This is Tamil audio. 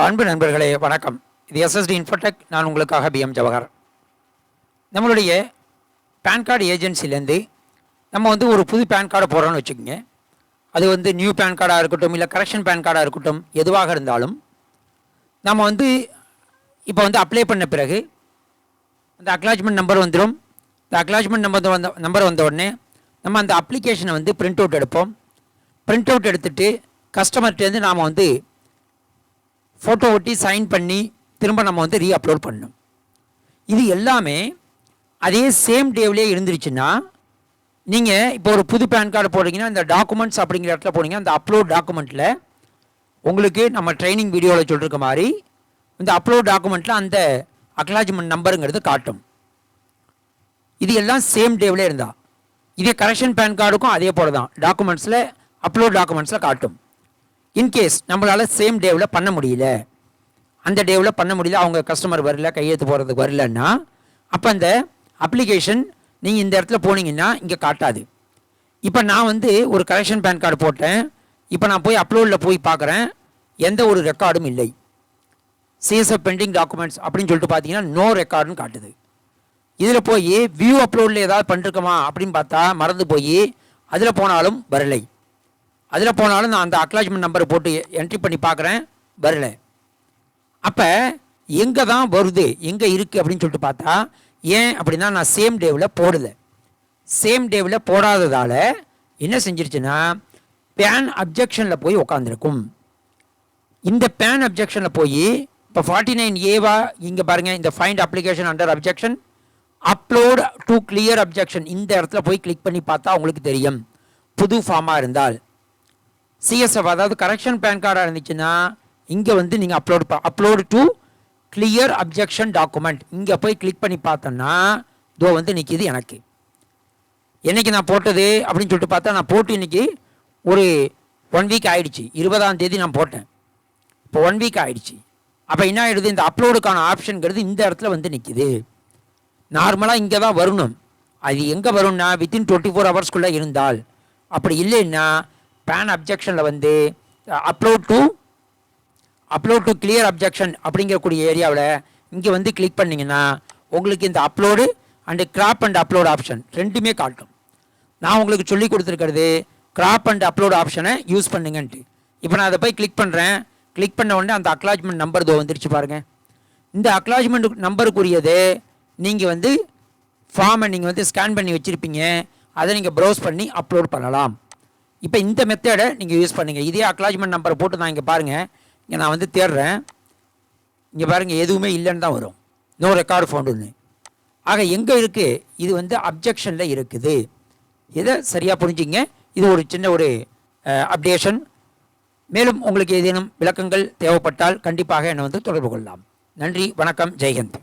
அன்பு நண்பர்களே வணக்கம். இது எஸ்எஸ்டி இன்ஃபோடெக் நான் உங்களுக்காக பிஎம் ஜவஹர் நம்மளுடைய பேன் கார்டு ஏஜென்சிலேருந்து நம்ம வந்து ஒரு புது பேன் கார்டை போடுறோன்னு வச்சுக்கோங்க. அது வந்து நியூ பேன் கார்டாக இருக்கட்டும் இல்லை கரெக்ஷன் பேன் கார்டாக இருக்கட்டும் எதுவாக இருந்தாலும் நம்ம வந்து இப்போ வந்து அப்ளை பண்ண பிறகு அந்த அக்னாலஜ்மெண்ட் நம்பர் வந்துடும் இந்த அக்னாலஜ்மெண்ட் நம்பர் வந்த நம்பர் வந்த உடனே நம்ம அந்த அப்ளிகேஷனை வந்து பிரிண்ட் அவுட் எடுப்போம். பிரிண்ட் அவுட் எடுத்துகிட்டு கஸ்டமர்கிட்டேருந்து நாம் வந்து ஃபோட்டோ ஒட்டி சைன் பண்ணி திரும்ப நம்ம வந்து ரீ அப்லோட் பண்ணணும். இது எல்லாமே அதே சேம் டேவிலே இருந்துருச்சுன்னா நீங்கள் இப்போ ஒரு புது பேன் கார்டு போடுறீங்கன்னா இந்த டாக்குமெண்ட்ஸ் அப்படிங்கிற இடத்துல போனீங்கன்னா அந்த அப்லோட் டாக்குமெண்ட்டில் உங்களுக்கு நம்ம ட்ரைனிங் வீடியோவில் சொல்லிருக்க மாதிரி இந்த அப்லோட் டாக்குமெண்ட்டில் அந்த அக்னாலஜ்மெண்ட் நம்பருங்கிறது காட்டும். இது எல்லாம் சேம் டேவில் இருந்தால் இதே கரெக்ஷன் பேன் கார்டுக்கும் அதே போல தான் டாக்குமெண்ட்ஸில் அப்லோட் டாக்குமெண்ட்ஸில் காட்டும். இன்கேஸ் நம்மளால் சேம் டேவில் பண்ண முடியல. அந்த டேவில் பண்ண முடியல அவங்க கஸ்டமர் வரல கையெழுத்து போகிறதுக்கு வரலன்னா அப்போ அந்த அப்ளிகேஷன் நீங்கள் இந்த இடத்துல போனீங்கன்னா இங்கே காட்டாது. இப்போ நான் வந்து ஒரு கரெக்ஷன் பேன் கார்டு போட்டேன். இப்போ நான் போய் அப்லோடில் போய் பார்க்குறேன் எந்த ஒரு ரெக்கார்டும் இல்லை. சிஎஸ்எஃப் பெண்டிங் டாக்குமெண்ட்ஸ் அப்படின்னு சொல்லிட்டு பார்த்தீங்கன்னா நோ ரெக்கார்டுன்னு காட்டுது. இதில் போய் வியூ அப்லோடில் ஏதாவது பண்ணிருக்கோமா அப்படின்னு பார்த்தா மறந்து போய் அதில் போனாலும் வரலை. அதில் போனாலும் நான் அந்த அக்னாலஜ்மெண்ட் நம்பரை போட்டு என்ட்ரி பண்ணி பார்க்குறேன். வரல அப்போ எங்கே தான் வருது எங்கே இருக்குது அப்படின்னு சொல்லிட்டு பார்த்தா ஏன் அப்படின்னா நான் சேம் டேவில் போடலை. சேம் டேவில் போடாததால் என்ன செஞ்சிருச்சுன்னா பேன் அப்ஜெக்ஷனில் போய் உக்காந்துருக்கும். இந்த பேன் அப்ஜெக்ஷனில் போய் இப்போ ஃபார்ட்டி நைன் ஏவா இங்கே பாருங்கள் இந்த find application under objection upload to clear objection இந்த இடத்துல போய் கிளிக் பண்ணி பார்த்தா உங்களுக்கு தெரியும். புது ஃபார்மாக இருந்தால். சிஎஸ்எஃப் அதாவது கரெக்ஷன் பேன் கார்டாக இருந்துச்சுன்னா இங்கே வந்து நீங்கள் upload upload to clear objection document இங்கே போய் கிளிக் பண்ணி பார்த்தோன்னா இதோ வந்து நிற்கிது எனக்கு. என்னைக்கு நான் போட்டது அப்படின்னு சொல்லிட்டு பார்த்தா நான் போட்டு இன்னைக்கு ஒரு ஒன் வீக் ஆயிடுச்சு. இருபதாம் தேதி நான் போட்டேன். இப்போ ஒன் வீக் ஆயிடுச்சு. அப்போ என்ன ஆயிடுது? இந்த அப்லோடுக்கான ஆப்ஷனுங்கிறது இந்த இடத்துல வந்து நிற்கிது நார்மலாக இங்கே தான் வரணும். அது எங்கே வரும்னா வித்தின் டுவெண்ட்டி ஃபோர் ஹவர்ஸ்க்குள்ளே இருந்தால். அப்படி இல்லைன்னா பேன் அப்ஜெக்ஷனில் வந்து upload to upload to clear objection அப்படிங்கக்கூடிய ஏரியாவில் இங்கே வந்து கிளிக் பண்ணிங்கன்னா உங்களுக்கு இந்த upload and crop and upload option ரெண்டுமே காட்டும். நான் உங்களுக்கு சொல்லி கொடுத்துருக்கிறது கிராப் அண்ட் அப்லோட் ஆப்ஷனை யூஸ் பண்ணுங்கன்ட்டு. இப்போ நான் அதை போய் கிளிக் பண்ணுறேன் கிளிக் பண்ண உடனே அந்த அக்லாஜ்மெண்ட் நம்பர் தோ வந்துருச்சு பாருங்கள் இந்த அக்லாஜ்மெண்ட் நம்பருக்குரியது நீங்கள் வந்து ஃபார்மை நீங்கள் வந்து ஸ்கேன் பண்ணி வச்சுருப்பீங்க. அதை நீங்கள் ப்ரௌஸ் பண்ணி அப்லோட் பண்ணலாம். இப்போ இந்த மெத்தேடை நீங்கள் யூஸ் பண்ணுங்கள் இதே அக்லாஜ்மெண்ட் நம்பரை போட்டு நான் இங்கே பாருங்கள் இங்கே நான் வந்து தேடுறேன். இங்கே பாருங்கள் எதுவுமே இல்லைன்னு தான் வரும். நோ ரெக்கார்டு ஃபவுண்டுன்னு ஆக எங்கே இருக்குது இது வந்து அப்ஜெக்ஷனில் இருக்குது. இதை சரியாக புரிஞ்சுங்க? இது ஒரு சின்ன ஒரு அப்டேஷன் மேலும் உங்களுக்கு ஏதேனும் விளக்கங்கள் தேவைப்பட்டால் கண்டிப்பாக என்னை வந்து தொடர்பு கொள்ளலாம். நன்றி வணக்கம் ஜெய்ஹந்த்.